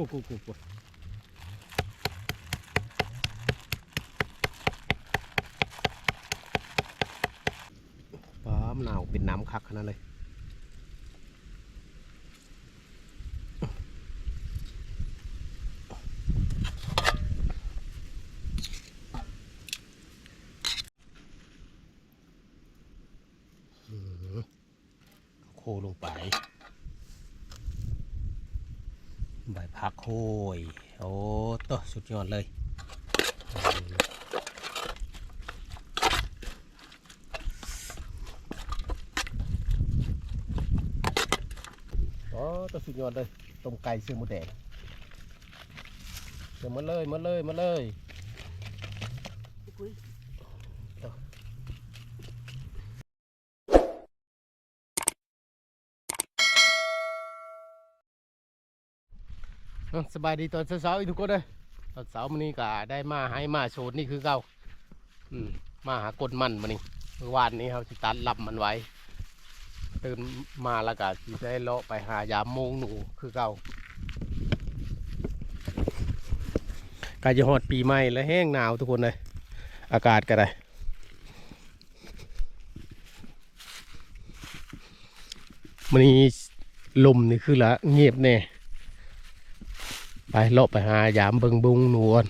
กูกูกูกูป้ามะนาวเป็นน้ำคักขนาดเลย โคลงไป ใโค้ยโอ้ตัวสุดยอดเลยโอ้ตัวสุดยอดเลยต้มไก่เสื้อมูแดงเดี๋ยวมาเลยมาเลยมาเลย สบายดีตอนเช้าๆอีกทุกคนเลยตอนเช้ามันนี้ก็ได้มาให้มาโชดนี่คือเก่าอืมมาหากดมันมานี่เมื่อวานนี้เขาสิตัดลับมันไว้ ตื่นมาแล้วก็สิได้เลาะไปหายามโมงหนูคือเก่าก็จะฮอดปีใหม่แล้วแห้งหนาวทุกคนเลย อากาศก็ได้มันนี้ลมนี่คือละเงียบแน่ ไปเลาะไปหายามเบิงบุงนวล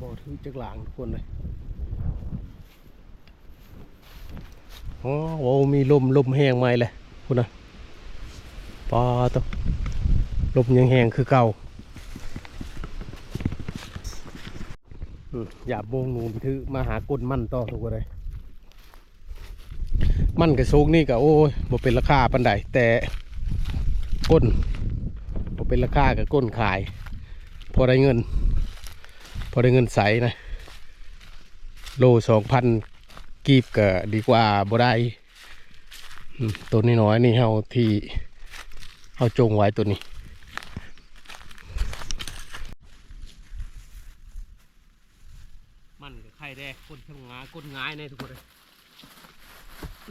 บ่ถึงจักหลางทุกคนเลยโอ้โหมีลมลมแห้งไหมเลยคุณนะปอตัวลมยังแห้งคือเก่าอย่าโบงนูไปถือมาหากลมันต่อทุกคนเลย มันกระซุกนี่ก็โอ้ยบ่เป็นราคาปันใดแต่ก้นบ่เป็นราคากับก้นขาย พอได้เงิน พอได้เงินใสนะ โลสองพันกีบก็ดีกว่าบ่ได้ตัวนี้น้อยนี่เฮาที่เฮาจงไว้ตัวนี้มันกับไข่แดงก้นทำงาก้นงายในทุกคนเลย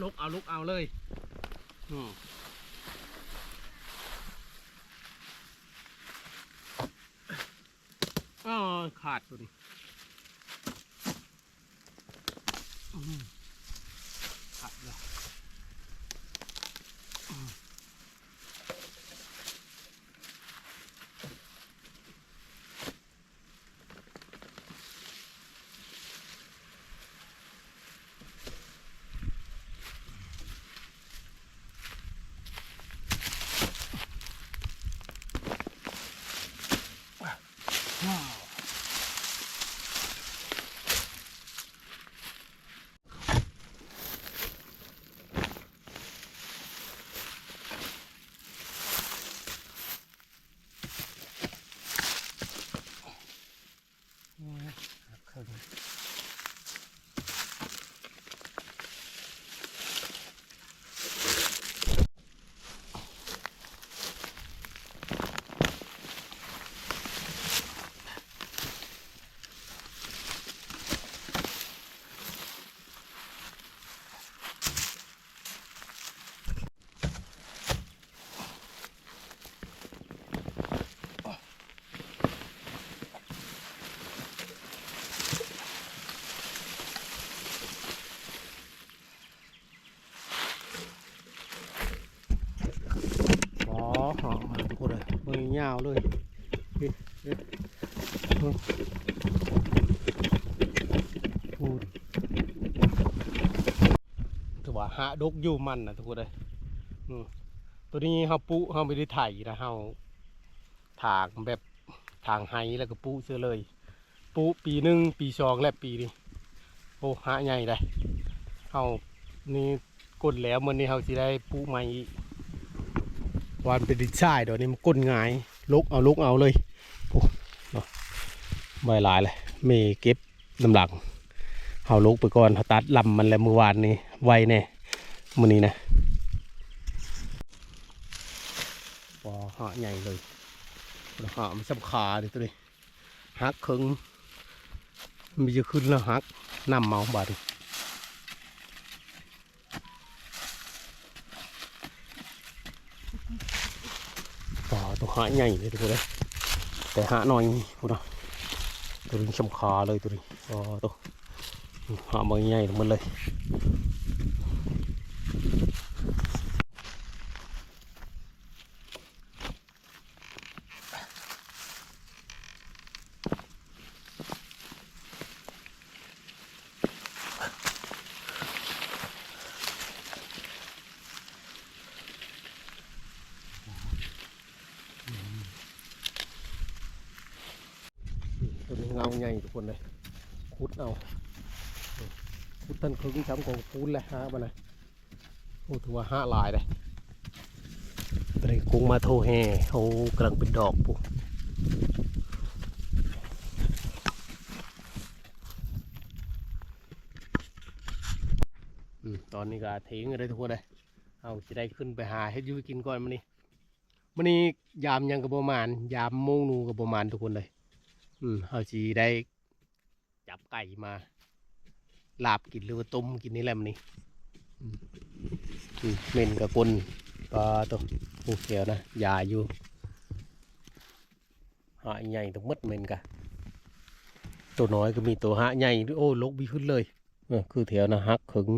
ลุกเอาลุกเอาเลยอืมอ๋อขาดตัวนี้ หอมมาทุกคนเลยมือยาวเลยพูดถือว่าหาดกอยู่มันนะทุกคนเลยตัวนี้เฮาปุเฮาไม่ได้ไถนะเฮาถางแบบถางไฮแล้วก็ปุเสื้อเลย ปุปีหนึ่งปีสองและปีนี้โอ้หาใหญ่เลยเฮานี่กดแล้วมันนี้เฮาสิได้ปุใหม่อีก วานเป็นดินทรายเดี๋ยวนี้มันก้นงายลุกเอาลุกเอาเลยโอ้เนาะใบหลายเลยเมเก็บน้ำหลังเอาลุกไปก่อนเขาตัดลำมันแล้วเมื่อวานนี้ไวแน่มื้อนี้นะว้าหาใหญ่เลยหามันสำคาดิตัวนี้หักครึ่งมันจะขึ้นแล้วหักน้ำเมาบาดนี้ ตัว หาใหญ่เลยทุกคนเลยแต่หาหน่อยพูดนะตัวนี้ชำคาเลยตัวนี้อ๋อตัวหามาใหญ่มันเลย ตัวนี้เงาใหญ่ทุก คนเลยคุดเอาคุดท่านครึ่งช้ำของคูนเลยฮะมันนะโอ้ถือว่าห้าลายเลยตัวนี้กุ้งมาโทแฮเขากำลังเป็นดอกปุ๊อืมตอนนี้ก็ทิ้งเลยทุกคนเลยเอาจะได้ขึ้นไปหาเฮ็ดอยูกินก่อนมันนี่มันนี้ยามยังกับประมาณ ยามโมงหนูกับประมาณทุกคนเลย อืมเขาจีได้ จับไก่มา ลาบกินหรือว่าต้มกินนี่แหละมันนี่อืมอืมเม่นกับกลนปลาตัวผูเขียวนะยาอยู่หาใหญ่ต้องมัดเม่นกะตัวน้อยก็มีตัวหาใหญ่ด้วยโอ้ลกบีขึ้นเลยคือแถวนะฮักขึง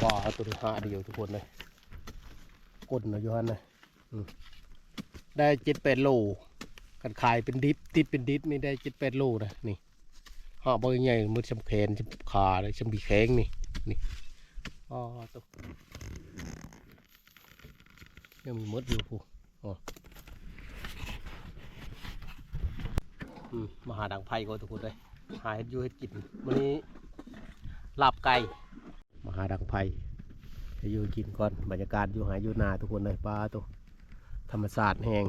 ปลาตัวหาเดียวทุกคนเลยกลนนะโยฮันนะได้เจ็ดแปดโล กันขายเป็นดิบติดเป็นดิบนี่ได้เจ็ดแปดโลนะนี่หาบางใหญ่มือชำแขนชำขาเลยชำบีแข้งนี่นี่อ๋อตัวยังมีมดอยู่ผู้อ๋อืมมาหาดังไผ่ก็ทุกคนเลยหาเห็ดอยูเห็ดกินวันนี้ลาบไก่มาหาดังไผ่ให้อยูกินก่อนบรรยากาศอยู่หาอยู่นาทุกคนเลยปลาตัวธรรมศาสตร์แห่ง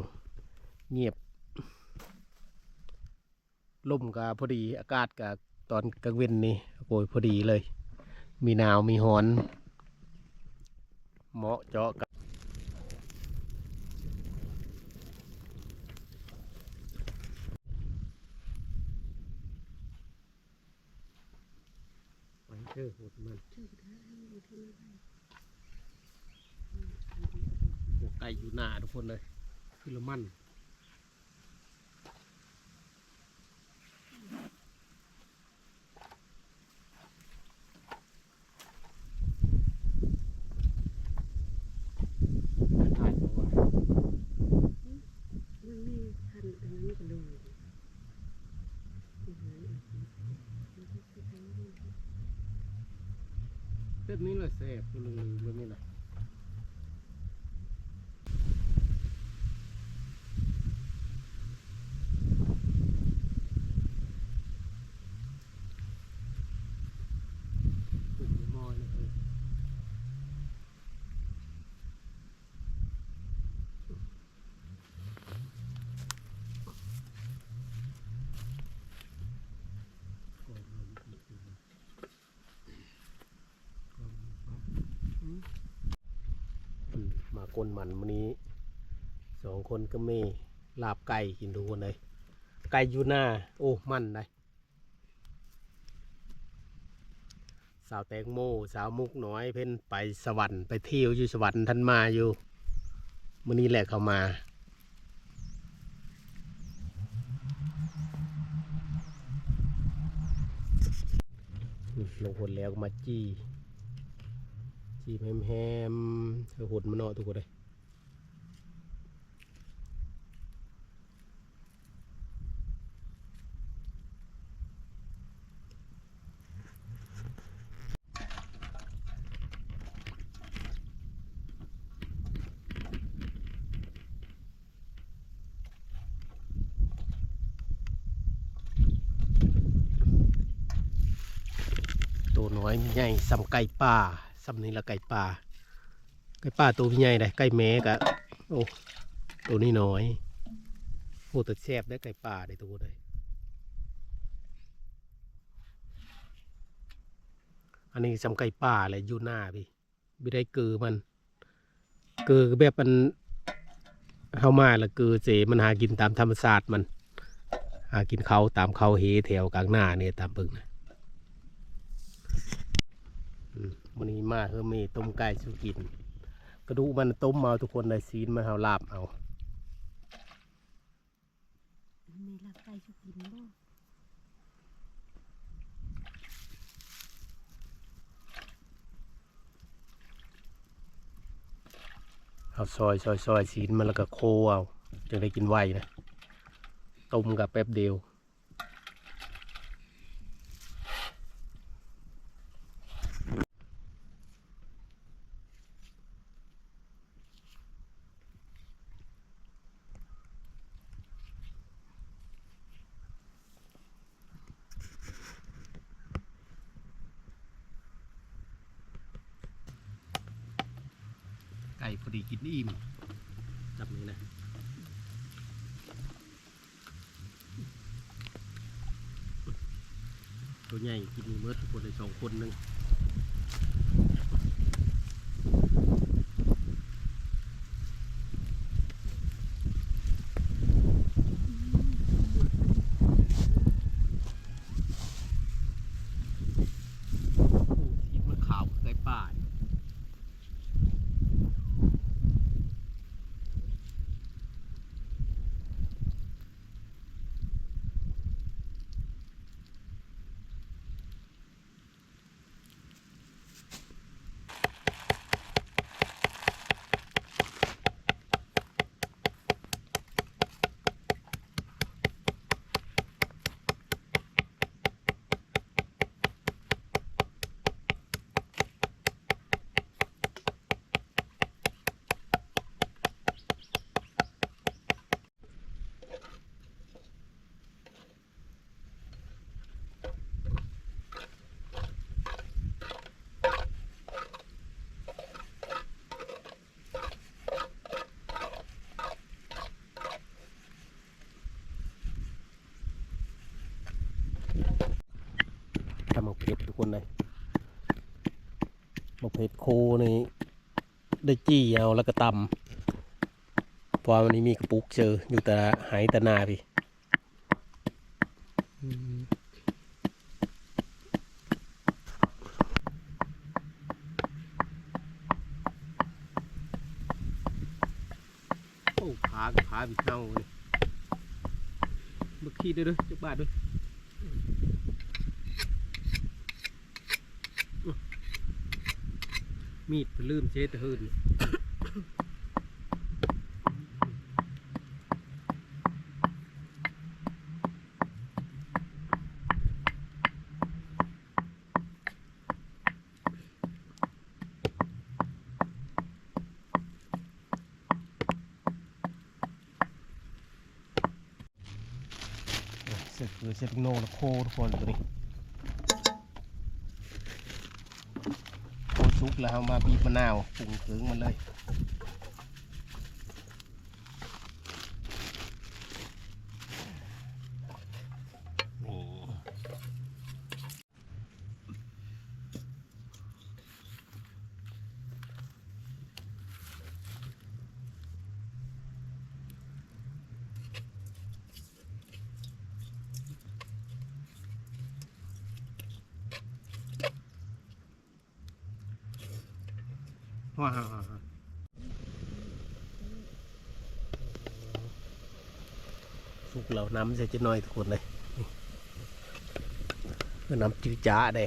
เงียบ ลมกับพอดีอากาศกับตอนกลางเว้นนี่โอ้ยพอดีเลย มีหนาวมีหอนเหมาะเจาะกับไปเชื่อหดมันโอ้ไก่อยู่หน้าทุกคนเลยคือละมัน Amen. กลมันวันนี้สองคนก็ไม่ลาบไก่กินทุกคนเลยไก่อยู่หน้าโอ้มันเลยสาวแตงโมสาวมุกน้อยเพ่นไปสวรรค์ไปเที่ยวอยู่สวรรค์ท่านมาอยู่มื่อนี้แหละเขามาลงคนแล้วมาจี้ จีบแฮมๆเธอหดมันเนาะทุกคนเลยตัวน้อยใหญ่สำไก่ป่า สำนี้ละไก่ป่า ไก่ป่าตัวใหญ่เลยไก่แม่กะโอ้ตัวนี้น้อยโอ้แต่แซ่บได้ไก่ป่าได้ตัวเลยอันนี้สำไก่ป่าเลยอยู่หน้าพี่ไม่ได้เกือมัน เกือแบบมันเข้ามาแล้วเกือเจมันหากินตามธรรมชาติมัน หากินเขาตามเขาเฮแถวกลางหน้าเนี่ยตามเบิ่งนะ มมันนี้มาเฮอมีต้มไก่สุกิน กระดูกมันต้มเอาทุกคนเลยซีนมันเอาลาบเอามีหลักไก่สุกินบ่เอาซอยซอยซอยซีนมันแล้วก็โคเอาจึงได้กินไวนะต้มกับแป๊บเดียว ไก่พอดีกินอิ่มจับนี้นะตัวใหญ่กินมือทุกคนเลยสองคนหนึ่ง มกเผ็ดทุกคนเลยมกเผ็ดโคนี่ได้จี้เอาแล้วก็ตำเพราะว่าวันนี้มีกระปุกเจออยู่แต่หายแต่นาพี่โอ้พากับพาพี่เฮาเลยมาขี้ด้วยด้วยจักบาทด้วย มีดลืมเช็ดหืนเสร็จเลยเสร็จโนโคทุกคนตัวนี้ สุกแล้วเอามาบีบมะนาวปรุงถึงมันเลย สุกแล้วน้ำใส่จะน้อยทุกคนเลยน้ำจืดจ้าเด้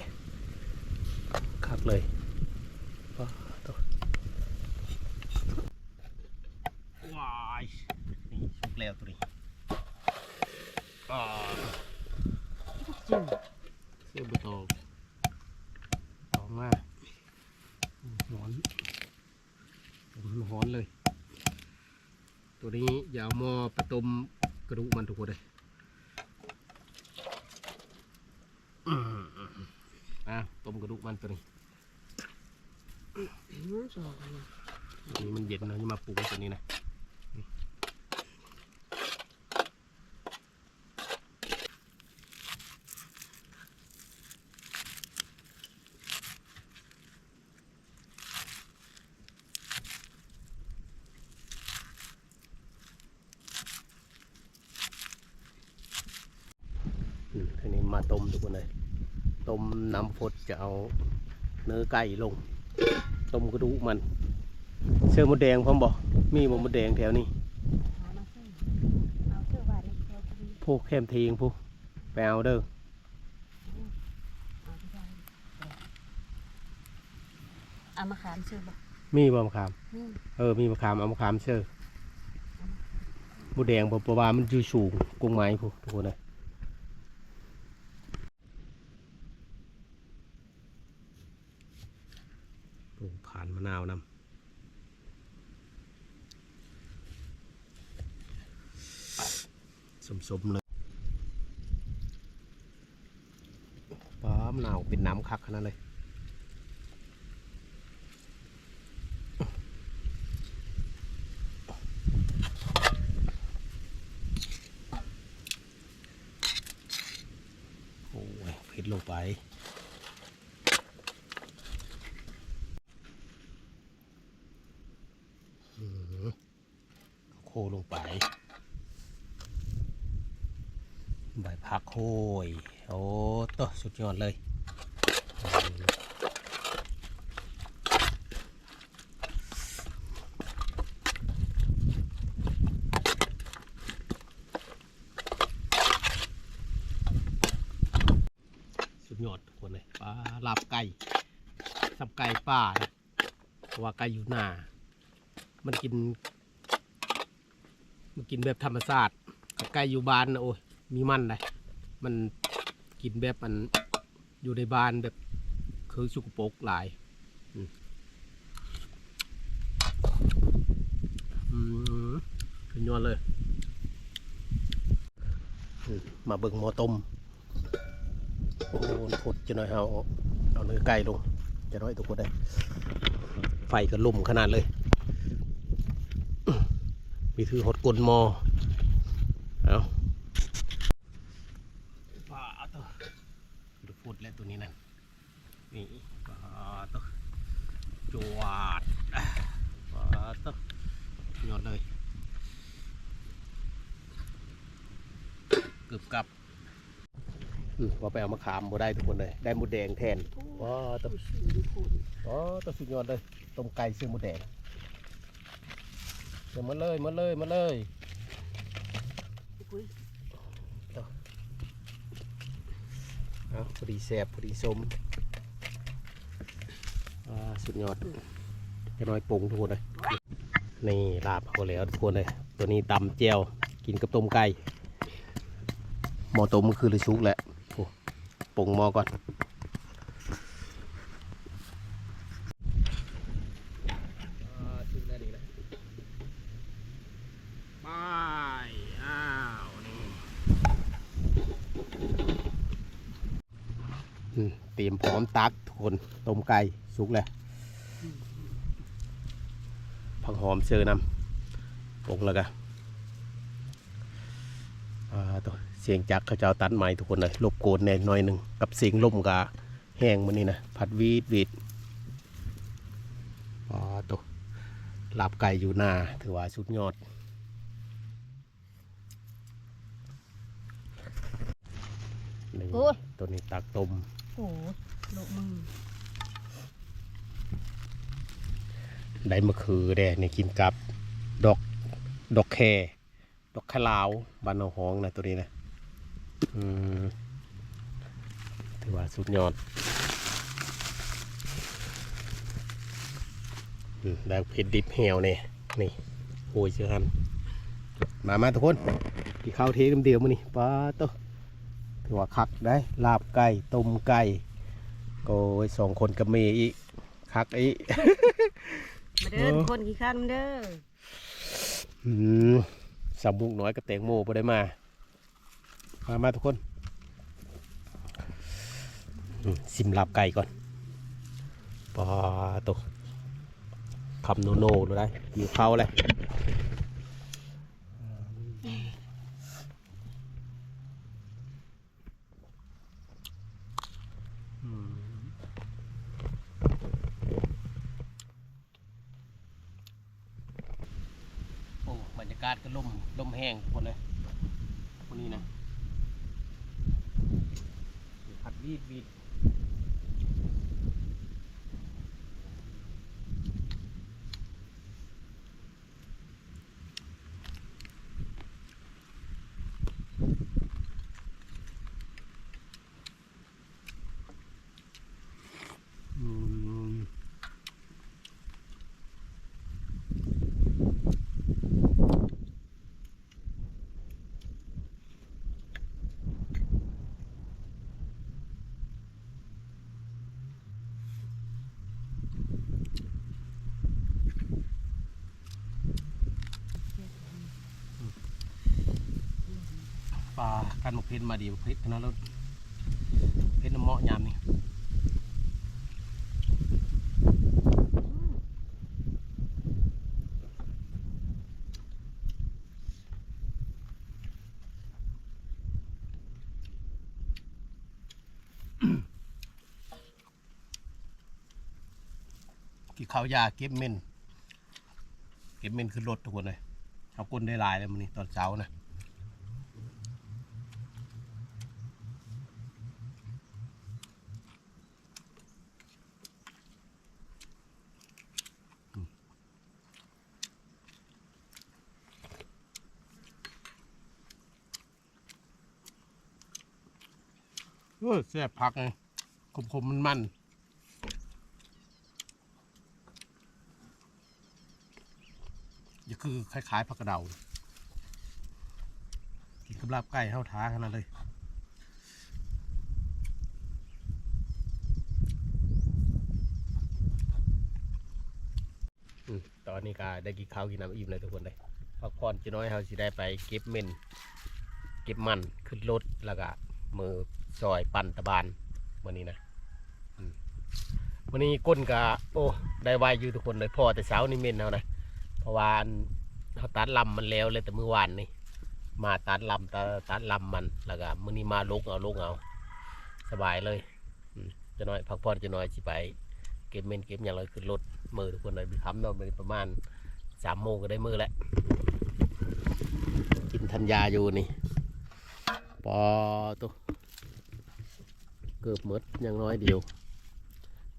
คักเลยว้าวตัวว้ายนี่สุกแล้วตัวนี้อ่า จืด เสื้อบุตองตองมาหอนมันหอนเลย ตัวนี้อย่าเอาหม้อไปต้มกระดูกมันทุกคนเลยอืมอะต้มกระดูกมันตัวนี้ อืมสองอันนะ ตัวนี้มันเย็นเนอะนี่มาปรุงตัวนี้นะอืมทีนี้มาต้ม ทุกคนเลยต้มน้ำฟดจะเอาเนื้อไก่ลง ต้มกระดูกมัน เสื้อมดแดงพร้อมบ่มีบ่มดแดงแถวนี้หามาซื้อเอาเสื้อวาดในแถวพอดีผู้เข้มทีงผู้ไปเอาเด้อเอาที่ได้เอามาขามซื้อบ่มีบ่มะขามนี่เออ มีมะขามเอามะขามเชื่อบูแดงบ่ปะว่ามันอยู่สูงกุ้งไม้ผู้ทุกคนเลย ลูกผ่านมะนาวนำสมๆเลยป้ามะนาวเป็นน้ำคักขนาดเลย โอ้ยเผ็ดลงไป อื้อหือโคลงไป ใบผักโห้ยโอ้ตัวสุ ดยอดเลยสุดยอดทุกคนเลยปลาลาบไก่สับไก่ป่านะเพราะว่าไก่อยู่หน้า มันกิน มันกินแบบธรรมชาติไก่อยู่บ้านนะโอ้ยมีมันเลยมันกินแบบมัน อยู่ในบ้านแบบคือสุกโปกหลายอืมอืมขึ้นยอดเลย มาเบิ่งหมอต้มโอ้โหดจะหน่อยเอาเอาเนื้อไก่ลง จะน้อยทุกคนได้ ไฟก็ลุ่มขนาดเลย มีถือหดกลนหมอ เอาปลาตัวดูฟุด แล้วตัวนี้นั่นนี่ปลาตจวดปลาตัวยอดเลยกึบกับอืมว่าไปเอามาขามบ่ได้ทุกคนเลย ได้หมูแดงแทนว้าตัวผู้ชื่อดูคุณอ๋อตัวสุดยอดเลยต้มไก่ซื้อหมูแดงเดี๋ยวมาเลยมาเลยมาเลย อุ้ย เอาพอดีแสบพอดีสมสุดยอดจะน้อยปรุงทุกคนเลยนี่ลาบเขาแล้วทุกคนเลยตัวนี้ตำเจียวกินกับต้มไก่หมอต้มมันคือเลยชุกแหละปรุงหมอก่อนอ่าชุกได้ดีเลยไปอ้าวนี่ อืมเตรียมพร้อม ตักทุกคนต้มไก่สุกเลยผักหอมเชอร์นำปรุงแล้วกันตัวเสียงจักเขาเจ้าตัดไม้ทุกคนเลยลบโกนแน่หน่อยหนึ่งกับเสียงลมกะแห้งมันนี่นะผัดวีดวีดอ่าตัวหลาบไก่อยู่หน้าถือว่าสุดยอดนี่ โอ้ย ตัวนี้ตักต้ม โอ้ยโลกมือ ได้มะคือแดเนี่ยกินกับดอกดอกแคดอกขลาวบานเอาหองนะตัวนี้นะถือว่าสุดยอดอืมได้เผ็ดดิบแหวเนี่ยนี่โอ้ยเชื่อฮันมามาทุกคนกินข้าวเทน้ำเดียวมานี่ป้าโตถือว่าคักได้ลาบไก่ต้มไก่โอ้ยสองคนกับเมย์อีกคักอีก มาเด้อทุกคนกี่ขั้นเด้ออืมสามมุกน้อยกับแตงโมไปได้มา มามาทุกคนอืมซิมลาบไก่ก่อนปอตกคำโนโน่ดูได้อยู่เข้าเลยอืมโอ้บรรยากาศก็ลมลมแห้งคนเลยคนนี้นะพัดบีดวีด นมเพชรมาดีเพชรนะรถเพชรน้ำเหมาะยามนี่กีข้าวยาเก็บเม่นเก็บเม่นขึ้นรถทุกคนเลยเอาก้นได้ลายเลยมันนี่ตอนเช้านะ เออแซ่บผักไงคมๆมันมันๆอย่าคือคล้ายๆผักกระเดากินกับลาบไก่เท่าท้าขนาดเลยตอนนี้ก็ได้กินข้าวกินน้ำอิ่มเลยทุกคนเลยพักผ่อนจะน้อยเราสิได้ไปเก็บเม่นเก็บมันขึ้นรถแล้วก็มือ ซอยปั่นตะบานวันนี้นะวันนี้ก้นกะโอ้ได้ไวอยู่ทุกคนเลยพอแต่เช้านี่เม่นเอานะเพราะว่าเขาตัดลำมันแล้วเลยแต่เมื่อวานนี่มาตัดลำตัดตัดลำมันแล้วก็มื้อนี้มาลกเอาลกเอาสบายเลยจะน้อยพักผ่อนจะน้อยสิไปเก็บเมนเก็บอย่างไรขึ้นรถมือทุกคนเลยไปทำเนาะประมาณสามโมงก็ได้มือแล้วกินธัญญาอยู่นี่ปอตัว เกือบหมดอยังน้อยเดียว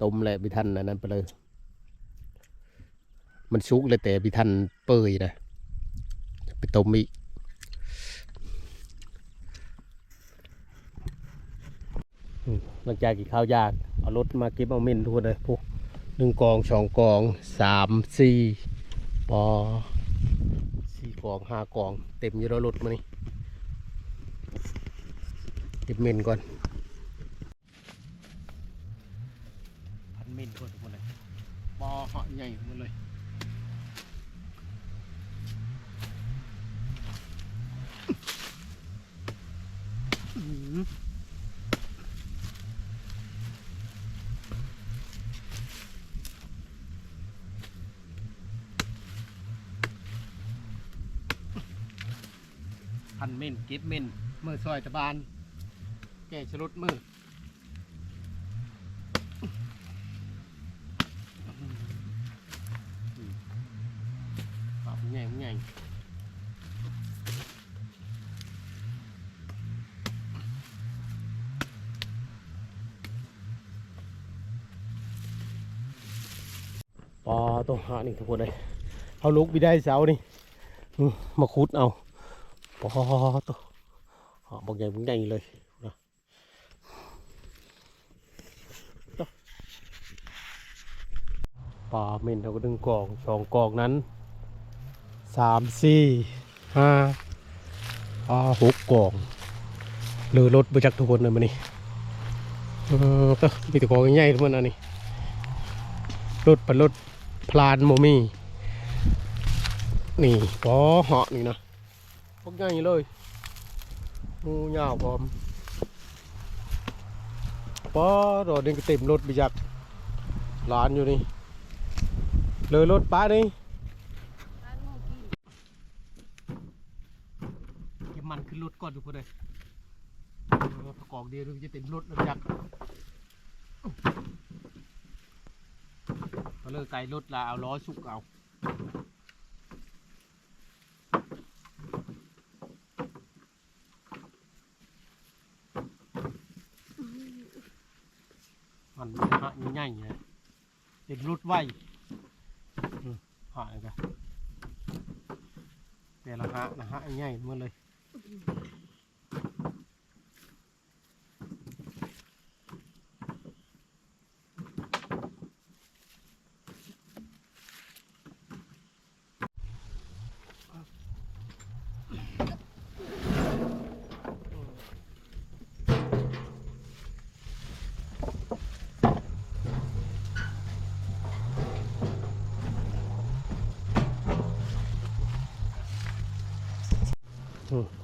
ต้มแหละไปทันอันนั้นไปเลย มันสุกเลยแต่พี่ท่านเปื่อยนะไปต้มอีกหลังจากกินข้าวยากเอารถมาเก็บเอาเม่นทุกเลยพวกหนึ่งกองสองกองสามสี่ปอสี่กองห้ากอง เต็มอยู่แล้วรถมานี่เก็บเม่นก่อนพัน เม่นก่อนทุกคนเลยปอเหาะใหญ่หมดเลยพันเม่นเก็บเม่นมือซอยตะบาน แก่ชะลุดมือ ปอต้องหานี่ทุกคนเลยเอาลุกไปได้เสานี่มาคุดเอาปอตัวหอบอกใหญ่บุ้งใหญ่เลยนะปลาเม่นเราก็ดึงกองสองกองนั้นสามสี่ห้าอ่าหกกองเรือรถบจักทุกคนเลยมันนี่เออตัวมีแต่กองใหญ่ๆทุกคนอันนี้รถเป็นรถ พลานโมมี่นี่ปอเหาะนี่นะพวกใหญ่เลยงูยาวพร้อมป้ารถนี่ก็เต็มรถไปจากร้านอยู่นี่ เลยรถป้านี่เก็บมันขึ้นรถก่อนทุกคนเลยประกอบเดียวจะเต็มรถแล้วจาก ก็เลยไกลรถละเอาล้อสุกเอามันหะง่ายๆเลยเด็กรุดไวอืมหะกันแต่ละหะนะฮะง่ายๆมดเลย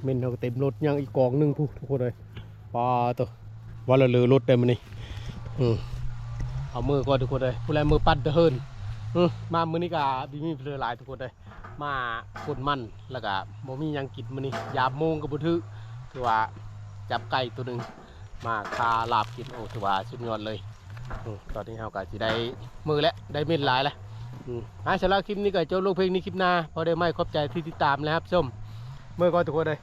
เมนเขาเต็มรถยังอีกกองหนึงพูทุกคนเลยปลาตัวว่าเราลือรถได้มันนี่อืมเอามือก่อนทุกคนเลยผู้แลมือปัดเดินอืมมามือนี้กะบีมีเพลอหลายทุกคนเลยมาคนมันแล้วก็บ่มียังกินมือนี้ยามโมงกับบุทึถือว่าจับไก่ตัวหนึ่งมาคาลาบกินโอ้ถือว่าสุดยอดเลยอืมตอนนี้เราก็สิได้มือแล้วได้เม็ดหลายแล้วอืมอะสำหรับคลิปนี้ก็จบลงเพลงนี้คลิปหน้าพอได้ไม่ขอบใจที่ติดตามนะครับส้มเมื่อก่อนทุกคนเลย